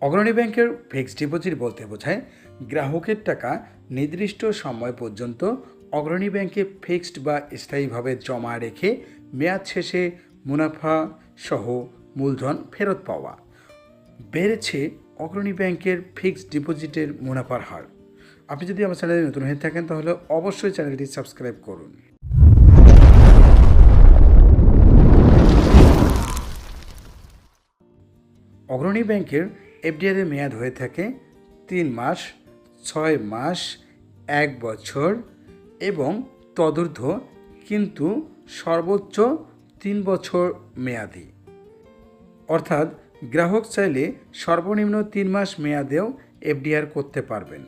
অগ্রণী ব্যাংকের fixed deposit বলতে বোঝায় গ্রাহকের টাকা নির্দিষ্ট সময় পর্যন্ত অগ্রণী ব্যাংকে ফিক্সড বা স্থায়ীভাবে জমা রেখে মেয়াদ শেষে মুনাফা সহ মূলধন ফেরত পাওয়া। বেড়েছে অগ্রণী ব্যাংকের ফিক্সড ডিপোজিটের মুনাফার হার। আপনি যদি আমার চ্যানেলে নতুন হয়ে থাকেন তাহলে অবশ্যই চ্যানেলটি সাবস্ক্রাইব করুন। অগ্রণী ব্যাংকের এফডিআর এর মেয়াদ হয়ে থাকে তিন মাস, ছয় মাস, এক বছর এবং তদূর্ধ্ব কিন্তু সর্বোচ্চ তিন বছর মেয়াদি। অর্থাৎ গ্রাহক চাইলে সর্বনিম্ন তিন মাস মেয়াদেও এফডিআর করতে পারবেন।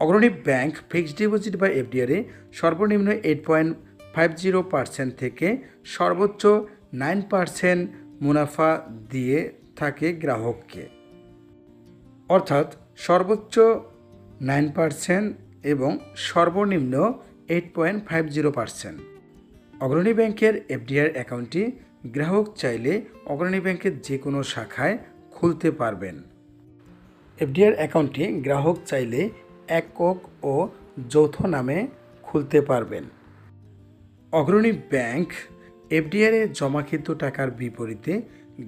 অগ্রণী ব্যাংক ফিক্সড ডিপোজিট বা এফডিআরে সর্বনিম্ন eight point five zero percent থেকে সর্বোচ্চ নাইন পার্সেন্ট মুনাফা দিয়ে থাকে গ্রাহককে। অর্থাৎ সর্বোচ্চ নাইন পার্সেন্ট এবং সর্বনিম্ন eight point five zero percent. Agrani ব্যাংকের এফডিআর অ্যাকাউন্টটি গ্রাহক চাইলে অগ্রণী ব্যাংকের যে কোনো শাখায় খুলতে পারবেন। এফডিআর অ্যাকাউন্টটি গ্রাহক চাইলে একক ও যৌথ নামে খুলতে পারবেন। অগ্রণী ব্যাংক এফডিআরে জমাকৃত টাকার বিপরীতে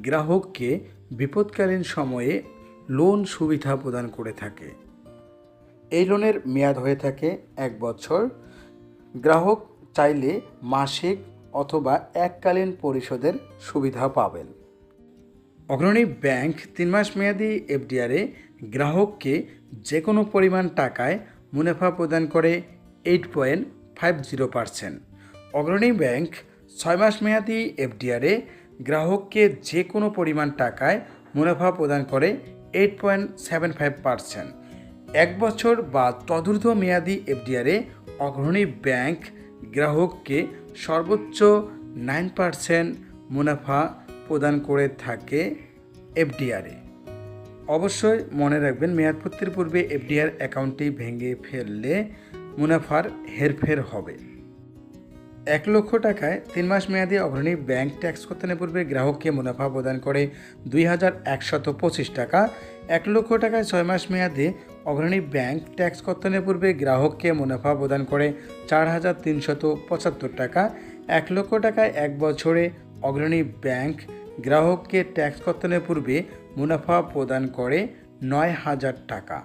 গ্রাহককে বিপদকালীন সময়ে লোন সুবিধা প্রদান করে থাকে। এই লোনের মেয়াদ হয়ে থাকে এক বছর। গ্রাহক চাইলে মাসিক অথবা এককালীন পরিশোধের সুবিধা পাবেন। অগ্রণী ব্যাংক তিন মাস মেয়াদি এফডিআরে গ্রাহককে যে কোনো পরিমাণ টাকায় মুনাফা প্রদান করে eight point five zero percent. Agrani bank ছয় মাস মেয়াদি এফডিআরে গ্রাহককে যে কোনো পরিমাণ টাকায় মুনাফা প্রদান করে eight point seven five percent. এক বছর বা তদূর্ধ্ব মেয়াদি এফডিআরে অগ্রণী ব্যাংক গ্রাহককে সর্বোচ্চ নাইন পার্সেন্ট মুনাফা প্রদান করে থাকে এফডিআরে অবশ্যই মনে রাখবেন, মেয়াদপত্তির পূর্বে এফডিআর অ্যাকাউন্টটি ভেঙে ফেললে মুনাফার হেরফের হবে। এক লক্ষ টাকায় তিন মাস মেয়াদী অগ্রণী ব্যাংক ট্যাক্স করতে পূর্বে গ্রাহককে মুনাফা প্রদান করে দুই হাজার একশত পঁচিশ টাকা। এক লক্ষ টাকায় ছয় মাস মেয়াদে অগ্রণী ব্যাংক ট্যাক্স কর্তনের পূর্বে গ্রাহককে মুনাফা প্রদান করে চার হাজার তিনশত পঁচাত্তর টাকা। এক লক্ষ টাকায় এক বছরে অগ্রণী ব্যাংক গ্রাহককে ট্যাক্স কর্তনের পূর্বে মুনাফা প্রদান করে নয় হাজার টাকা।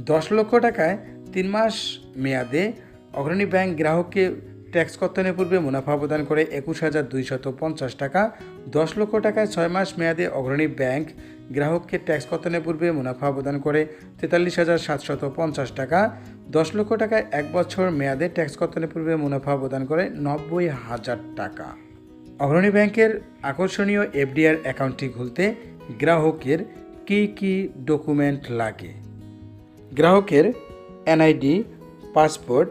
দশ লক্ষ টাকায় তিন মাস মেয়াদে অগ্রণী ব্যাংক গ্রাহককে ট্যাক্স কর্তনের পূর্বে মুনাফা প্রদান করে একুশ হাজার দুইশত পঞ্চাশ টাকা, দশ লক্ষ টাকায় ছয় মাস মেয়াদে অগ্রণী ব্যাংক গ্রাহককে ট্যাক্স কর্তনের পূর্বে মুনাফা প্রদান করে তেতাল্লিশ হাজার সাতশত পঞ্চাশ টাকা, দশ লক্ষ টাকায় এক বছর মেয়াদে ট্যাক্স কর্তনের পূর্বে মুনাফা প্রদান করে নব্বই হাজার টাকা। অগ্রণী ব্যাংকের আকর্ষণীয় এফডিআর অ্যাকাউন্টটি খুলতে গ্রাহকের কী কী ডকুমেন্ট লাগে? গ্রাহকের এনআইডি, পাসপোর্ট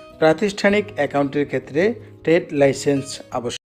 প্রাতিষ্ঠানিক অ্যাকাউন্টের ক্ষেত্রে ট্রেড লাইসেন্স আবশ্যক।